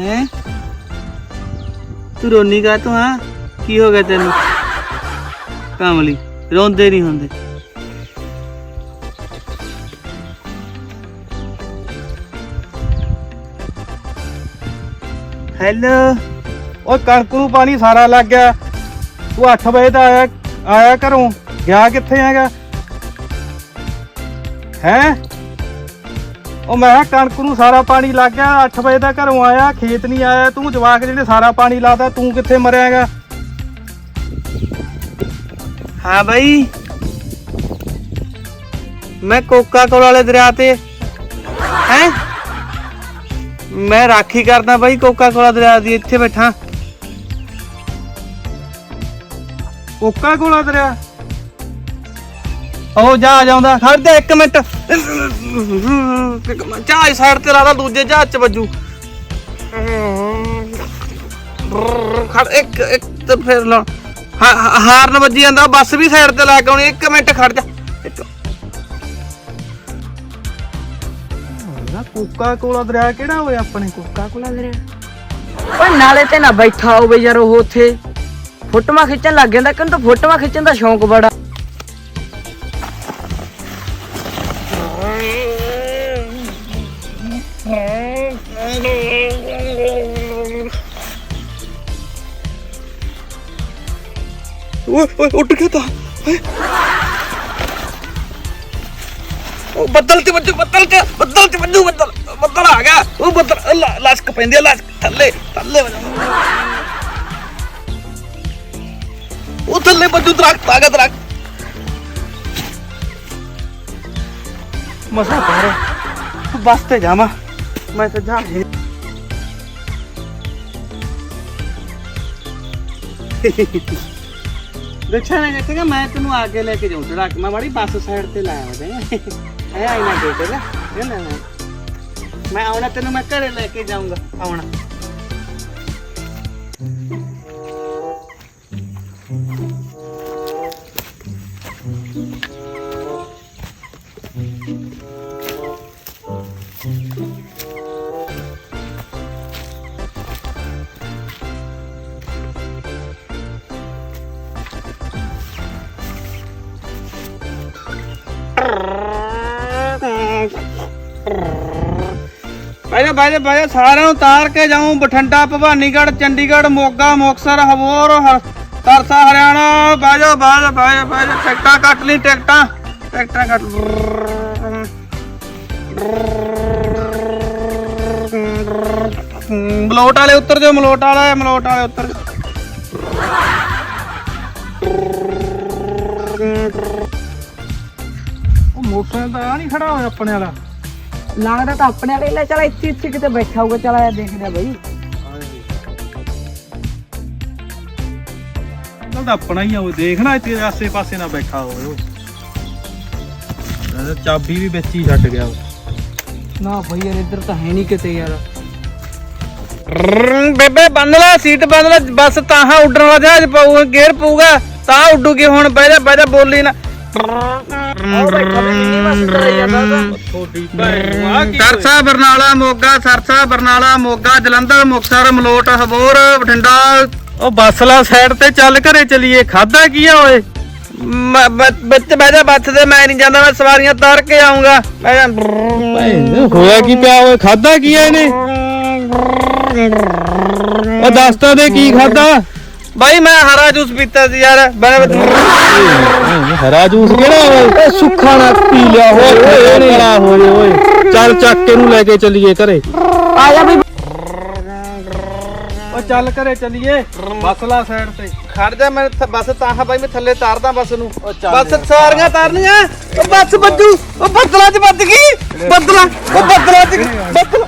ਹੈ? ਤੂੰ ਰੋਨੀ ਕਾ ਤੂੰ, ਹਾਂ? ਕੀ ਹੋ ਗਿਆ ਤੈਨੂੰ? ਕਾਮਲੀ, ਰੋਂਦੇ ਨਹੀਂ ਹੁੰਦੇ। ਹੈਲੋ, ਓਏ ਕਣਕ ਨੂੰ ਪਾਣੀ ਸਾਰਾ ਲੱਗ ਗਿਆ। ਤੂੰ 8 ਵਜੇ ਦਾ ਆਇਆ ਆਇਆ ਘਰੋਂ, ਗਿਆ ਕਿੱਥੇ ਹੈਗਾ? ਹੈ? ਉਹ ਮੈਂ ਕਿਹਾ ਕਣਕ ਨੂੰ ਸਾਰਾ ਪਾਣੀ ਲੱਗ ਗਿਆ 8 ਵਜੇ ਦਾ ਘਰੋਂ ਆਇਆ ਖੇਤ ਨਹੀਂ ਆਇਆ ਤੂੰ ਜਵਾਕ ਜਿਹੜੇ ਸਾਰਾ ਪਾਣੀ ਲਾਦਾ ਤੂੰ ਕਿੱਥੇ ਮਰਿਆ ਹੈਗਾ ਹਾਂ ਭਾਈ ਮੈਂ ਕੋਕਾ ਕੋਲਾ ਵਾਲੇ ਦਰਿਆ ਤੇ ਹੈ? ਮੈਂ ਰਾਖੀ ਕਰਦਾ ਭਾਈ ਕੋਕਾ ਕੋਲਾ ਦਰਿਆ ਦੀ ਇੱਥੇ ਬੈਠਾ। ਕੋਕਾ ਕੋਲਾ ਦਰਿਆ? ਉਹ ਜਾ ਜਾਉਂਦਾ ਖੜ ਜਾ ਇੱਕ ਮਿੰਟ। ਚਾਹ ਸਾਈਡ ਤੇ ਲਾ ਲਾ ਦੂਜੇ ਜਹਾਜ਼ ਚ ਵੱਜੂ। ਖੜ ਇੱਕ ਇੱਕ ਤੇ ਫਿਰ ਲਾ। ਹਾਰਨ ਵੱਜੀ ਜਾਂਦਾ ਬੱਸ ਵੀ ਸਾਈਡ ਤੇ ਲਾ ਕੇ ਆਉਣੀ ਇੱਕ ਮਿੰਟ ਖੜ ਜਾ। ਇੱਕ। ਨਾ ਕੋਕਾ ਕੋਲਾ ਦਰਿਆ ਕਿਹੜਾ ਹੋਇਆ ਆਪਣੇ ਕੋਕਾ ਕੋਲਾ ਦਰਿਆ। ਓਏ ਨਾਲੇ ਤੇ ਨਾ ਬੈਠਾ ਹੋਵੇ ਯਾਰ ਉਹ ਉੱਥੇ। ਫੋਟੋਆਂ ਖਿੱਚਣ ਲੱਗ ਜਾਂਦਾ ਕਿਉਂ ਤਾਂ ਫੋਟੋਆਂ ਖਿੱਚਣ ਦਾ ਸ਼ੌਂਕ ਬੜਾ। ਓਏ ਓਏ ਉੱਡ ਗਿਆ ਤਾਂ ਓਏ। ਉਹ ਬੱਦਲ ਤੇ ਵੱਜੂ ਬੱਦਲ ਤੇ ਬੱਦਲ ਤੇ ਵੱਜੂ ਬੱਦਲ ਬੱਦਲ ਆ ਗਿਆ ਉਹ ਬੱਦਲ ਅੱਲਾ ਲਸਕ ਪੈਂਦੀ ਆ ਲਸਕ ਥੱਲੇ ਥੱਲੇ ਵੱਜੂ। ਉਹ ਥੱਲੇ ਵੱਜੂ ਦਰਖਤ ਆ ਗਿਆ ਦਰਖਤ ਮਸਾ ਪਾਰ ਬਸ ਤੇ ਜਾਵਾਂ ਮੈਂ ਤੈਨੂੰ ਆ ਲੈ ਕੇ ਜਾਉਂ ਚੜਾ ਮੈਂ ਬੜੀ ਬੱਸ ਸਾਈਡ ਤੇ ਲਾਇਆ ਉਹਦੇ ਐ ਆਈਨਾ ਦੇਖੇਗਾ ਇਹ ਨਾ ਮੈਂ ਆਉਣਾ ਤੈਨੂੰ, ਮੈਂ ਘਰੇ ਲੈ ਕੇ ਜਾਊਂਗਾ। ਆਉਣਾ। ਬਾਜਾ ਬਾਜਾ ਬਾਜਾ ਸਾਰਿਆਂ ਨੂੰ ਤਾਰ ਕੇ ਜਾਉਂ ਬਠਿੰਡਾ, ਭਵਾਨੀਗੜ੍ਹ, ਚੰਡੀਗੜ੍ਹ, ਮੋਗਾ, ਮੁਕਤਸਰ ਹਵੋਰ ਹ- ਤਰਸਾ, ਹਰਿਆਣਾ। ਬਾਜਾ ਬਾਜਾ ਬਾਜਾ ਬਾਜਾ ਟਿਕਟਾਂ ਕੱਟ ਲਈ, ਟਿਕਟਾਂ। ਟਿਕਟਾਂ ਕੱਟ ਮਲੋਟ ਵਾਲੇ ਉੱਤਰ ਜਾਓ, ਮਲੋਟ ਵਾਲੇ ਮਲੋਟ ਵਾਲੇ ਉੱਤਰ ਉਹ ਮੋਟਰਸਾਈਕਲ ਤਾਂ ਆ ਨਹੀਂ ਖੜਾ ਹੋਇਆ, ਆਪਣੇ ਵਾਲਾ। ਲੱਗਦਾ ਤਾਂ ਆਪਣੇ ਵਾਲੇ ਲੈ ਚਲ ਇੱਥੇ ਇੱਥੇ ਕਿਤੇ ਬੈਠਾ ਹੋਊਗਾ ਚਲ ਆਇਆ ਦੇਖਦੇ ਆ ਬਈ। ਉਹ ਤਾਂ ਆਪਣਾ ਹੀ ਆ ਉਹ ਦੇਖਣਾ ਇੱਥੇ ਆਸੇ ਪਾਸੇ ਨਾ ਬੈਠਾ ਹੋਵੇ ਉਹ। ਇਹਦਾ ਚਾਬੀ ਵੀ ਵਿੱਚ ਹੀ ਛੱਡ ਗਿਆ ਉਹ। ਨਾ ਬਈ ਯਾਰ ਇੱਧਰ ਤਾਂ ਹੈ ਨਹੀਂ ਕਿਤੇ ਯਾਰ। ਬੇਬੇ ਬੰਨ ਲੈ ਸੀਟ ਬੰਨ ਲੈ ਬਸ ਤਾਹਾਂ ਉੱਡਣ ਵਾਲਾ ਜਹਾਜ਼ ਪਾਊਗਾ ਗੇਅਰ ਪਊਗਾ ਤਾਂ ਉੱਡੂਗੀ ਹੁਣ ਬਹਿ ਜਾ ਬਹਿ ਜਾ ਬੋਲੀ ਨਾ। ਉਹ ਬੈਠਾ ਵੀ ਨਹੀਂ ਬਸ ਕਰੇ ਜਾਂਦਾ ਤਾਂ ਥੋੜੀ ਭੈਣ ਨੂੰ ਆ ਕੀ ਸਰਸਾ ਬਰਨਾਲਾ ਮੋਗਾ, ਸਰਸਾ ਬਰਨਾਲਾ ਮੋਗਾ, ਜਲੰਧਰ, ਮੁਕਤਸਰ, ਮਲੋਟ, ਹਬੋਰ, ਬਠਿੰਡਾ। ਉਹ ਬੱਸ ਸਾਈਡ ਤੇ ਚੱਲ ਘਰੇ ਚਲੀਏ ਖਾਦਾ ਕੀ ਆ ਓਏ? ਮ- ਬਹਿ ਜਾ ਬੱਸ ਤੇ, ਮੈਂ ਨਹੀਂ ਜਾਂਦਾ, ਮੈਂ ਸਵਾਰੀਆਂ ਤਾਰ ਕੇ ਆਉਂਗਾ ਬਹਿ ਹੋਇਆ ਕੀ ਪਿਆ ਓਏ? ਖਾਦਾ ਕੀ ਆ ਇਹਨੇ? ਉਹ ਦੱਸ ਤਾਂ ਦੇ ਕੀ ਖਾਦਾ ਬਾਈ ਮੈਂ ਹਰਾ ਜੂਸ ਪੀਤਾ ਸੀ ਯਾਰ ਮੈਂ- ਹਰਾ ਜੂਸ ਕਿਹੜਾ ਓਏ ਸੁੱਖਾ ਨਾ ਪੀ ਲਿਆ ਹੋਏ ਬੜਾ ਹੋਏ ਓਏ ਚੱਲ ਚੱਕ ਕੇ ਨੂੰ ਲੈ ਕੇ ਚੱਲੀਏ ਘਰੇ। ਆ ਜਾ ਬਈ ਓ ਚੱਲ ਘਰੇ ਚੱਲੀਏ ਬੱਸ ਲਾ ਸਾਈਡ ਤੇ। ਖੜ ਜਾ ਮੈਂ ਥ- ਬੱਸ ਤਾਹਾਂ ਬਾਈ ਮੈਂ ਥੱਲੇ ਤਾਰਦਾ ਬੱਸ ਨੂੰ। ਚੱਲ ਬੱਸ ਸਾਰੀਆਂ ਤਾਰਨੀਆਂ। ਬੱਸ ਵੱਜੂ। ਉਹ ਬੱਦਲਾਂ 'ਚ ਵੱਜ ਗਈ। ਬੱਦਲਾਂ ਉਹ ਬੱਦਲਾਂ 'ਚ ਬੱਦਲਾਂ